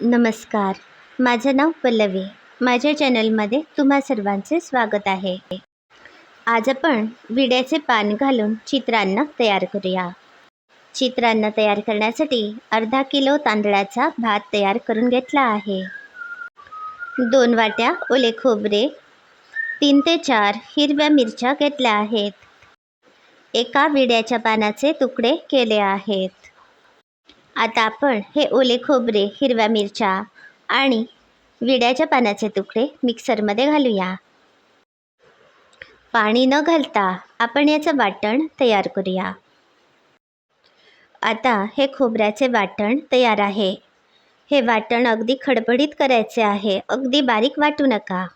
नमस्कार. माझं नाव पल्लवी. माझ्या चॅनलमध्ये तुम्हा सर्वांचे स्वागत आहे. आज आपण विड्याचे पान घालून चित्रांना तयार करूया. चित्रांना तयार करण्यासाठी अर्धा किलो तांदळाचा भात तयार करून घेतला आहे. दोन वाट्या ओले खोबरे तीन ते चार हिरव्या मिरच्या घेतल्या आहेत. एका विड्याच्या पानाचे तुकडे केले आहेत. आता आपण हे ओले खोबरे हिरव्या मिरच्या आणि विड्याच्या पानाचे तुकडे मिक्सरमध्ये घालूया. पाणी न घालता आपण याचं वाटण तयार करूया. आता हे खोबऱ्याचे वाटण तयार आहे. हे वाटण अगदी खडबडीत करायचे आहे. अगदी बारीक वाटू नका.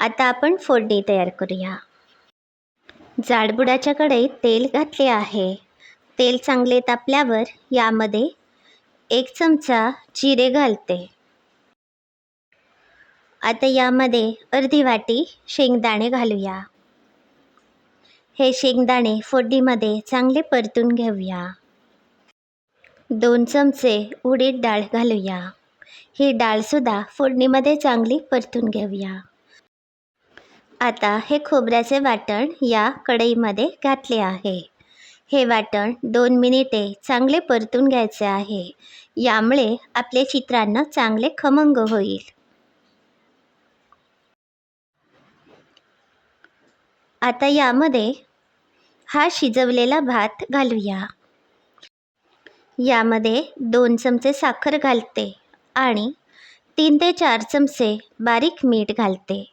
आता आपण फोडणी तयार करूया. जाडबुडाच्या कढईत तेल घातले आहे. तेल चांगले तापल्यावर यामध्ये एक चमचा जिरे घालते. आता यामध्ये अर्धी वाटी शेंगदाणे घालूया. हे शेंगदाणे फोडणीमध्ये चांगले परतून घेऊया. दोन चमचे उडीद डाळ घालूया. ही डाळसुद्धा फोडणीमध्ये चांगली परतून घेऊया. आता हे खोबऱ्याचे वाटण या कढईमध्ये घातले आहे. हे वाटण दोन मिनिटे चांगले परतून घ्यायचे आहे. यामुळे आपले चित्रांना चांगले खमंग होईल. आता यामध्ये हा शिजवलेला भात घालूया. यामध्ये दोन चमचे साखर घालते आणि तीन ते चार चमचे बारीक मीठ घालते.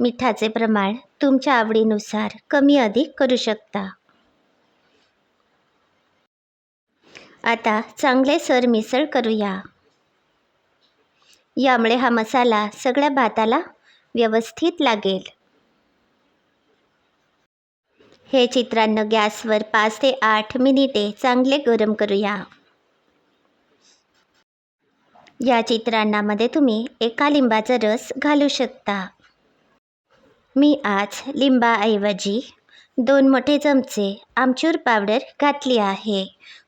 मिठाचे प्रमाण तुमच्या आवडीनुसार कमी अधिक करू शकता. आता चांगले सर मिसळ करूया. यामुळे हा मसाला सगळ्या भाताला व्यवस्थित लागेल. हे चित्रांना गॅसवर पाच ते आठ मिनिटे चांगले गरम करूया. या चित्रांनामध्ये तुम्ही एका लिंबाचा रस घालू शकता. मी आज लिंबाऐवजी दोन मोठे चमचे आमचूर पावडर घातली आहे.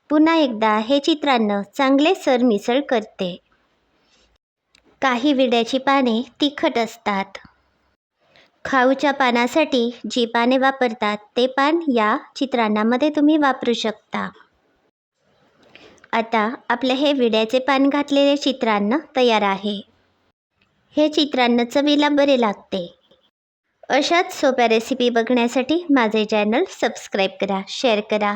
पुन्हा एकदा हे चित्रांना चांगले सरमिसळ करते. काही विड्याची पाने तिखट असतात. खाऊच्या पानासाठी जी पाने वापरतात ते पान या चित्रांनामध्ये तुम्ही वापरू शकता. आता आपले हे विड्याचे पान घातलेले चित्रांना तयार आहे. हे चित्रांना चवीला बरे लागते. अशाच सोप्या रेसिपी बघण्यासाठी माझे चॅनल सबस्क्राईब करा शेअर करा.